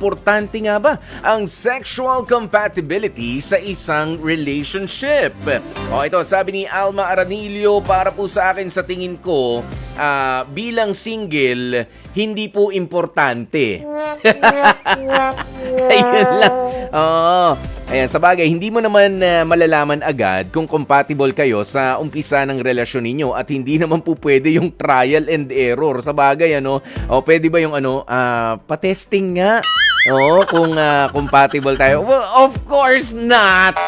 Importante nga ba ang sexual compatibility sa isang relationship? O ito, sabi ni Alma Aranilio, para po sa akin sa tingin ko, ah, bilang single, hindi po importante. Ayun lang. Oo. Ayan, sa bagay, hindi mo naman ah, malalaman agad kung compatible kayo sa umpisa ng relasyon ninyo at hindi naman po pwede yung trial and error. Sa bagay, ano, o pwede ba yung ano, ah, patesting nga? Oo, kung ah, compatible tayo. Well, of course not!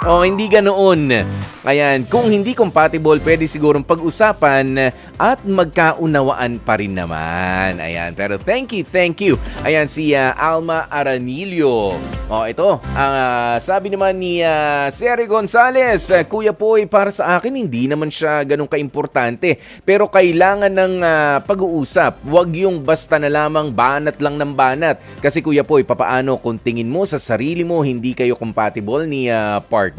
O, hindi ganoon. Ayan, kung hindi compatible, pwede sigurong pag-usapan at magkaunawaan pa rin naman. Ayan, pero thank you, thank you. Ayan, si ah, Alma Aranilio. O, ito, ang ah, sabi naman ni uh, Seri Gonzales, Kuya Poy, para sa akin, hindi naman siya ganun kaimportante. Pero kailangan ng ah, pag-uusap. Huwag yung basta na lamang banat lang ng banat. Kasi Kuya Poy, papaano kung tingin mo sa sarili mo, hindi kayo compatible ni ah, partner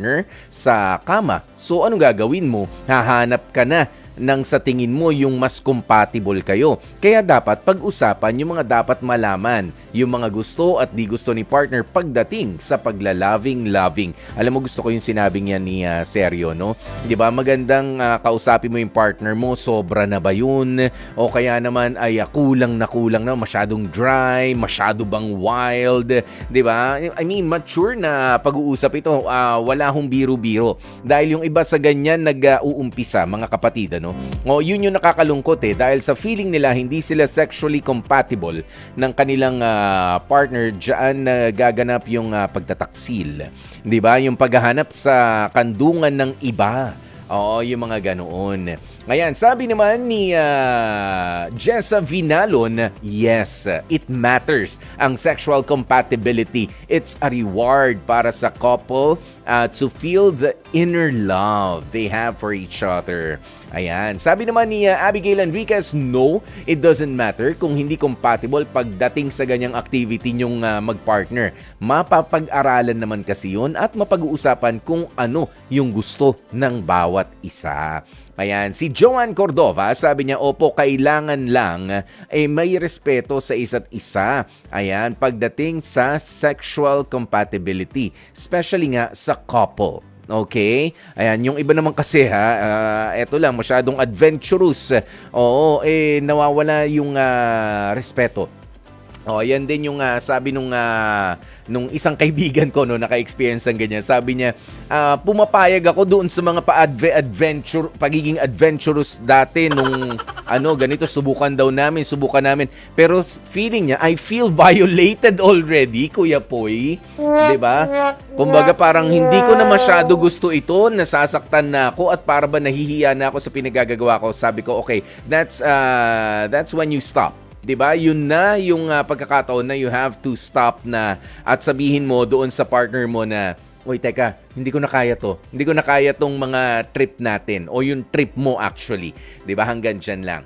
sa kama? So, anong gagawin mo? Hahanap ka na ng sa tingin mo yung mas compatible kayo. Kaya dapat pag-usapan yung mga dapat malaman, yung mga gusto at di gusto ni partner pagdating sa paglaloving-loving. Alam mo gusto ko yung sinabing yan ni ah, Seryo, no? 'Di ba? Magandang ah, kausapin mo yung partner mo, sobra na ba yun? O kaya naman ay ah, kulang na kulang na, masyadong dry, masyado bang wild, 'di ba? I mean, mature na pag-uusap ito, ah, wala hong biro-biro. Dahil yung iba sa ganyan nag-uumpisa, mga kapatid, ano? O yun yung nakakalungkot eh dahil sa feeling nila hindi sila sexually compatible ng kanilang ah, partner diyan na gaganap yung ah, pagtataksil. 'Di ba? Yung paghahanap sa kandungan ng iba. Oo, yung mga ganoon. Ngayon, sabi naman ni ah, Jessa Vinalon, yes, it matters. Ang sexual compatibility, it's a reward para sa couple uh, to feel the inner love they have for each other. Ayan. Sabi naman ni uh, Abigail Enriquez, no, it doesn't matter kung hindi compatible pagdating sa ganyang activity nyong uh, mag-partner. Mapapag-aralan naman kasi yun at mapag-uusapan kung ano yung gusto ng bawat isa. Ayan, si Joan Cordova, sabi niya, opo, kailangan lang eh, may respeto sa isa't isa. Ayan, pagdating sa sexual compatibility, especially nga sa couple. Okay? Ayan, yung iba naman kasi ha, ah, eto lang, masyadong adventurous. Oo, eh, nawawala yung ah, respeto. Oh, yan din yung ah, sabi nung ah, nung isang kaibigan ko no naka-experience ng ganyan. Sabi niya, ah, pumapayag ako doon sa mga pa-adventure pagiging adventurous dati nung ano ganito subukan daw namin, subukan namin. Pero feeling niya, I feel violated already, Kuya Poy. 'Di ba? Kumbaga parang hindi ko na masyado gusto ito, nasasaktan na ako at para ba nahihiya na ako sa pinagagagawa ko. Sabi ko, okay, that's uh, that's when you stop. 'Di ba? Yun na yung uh, pagkakataon na you have to stop na at sabihin mo doon sa partner mo na Uy, teka, hindi ko na kaya to. Hindi ko na kaya tong mga trip natin o yung trip mo actually. 'Di ba? Hanggang diyan lang.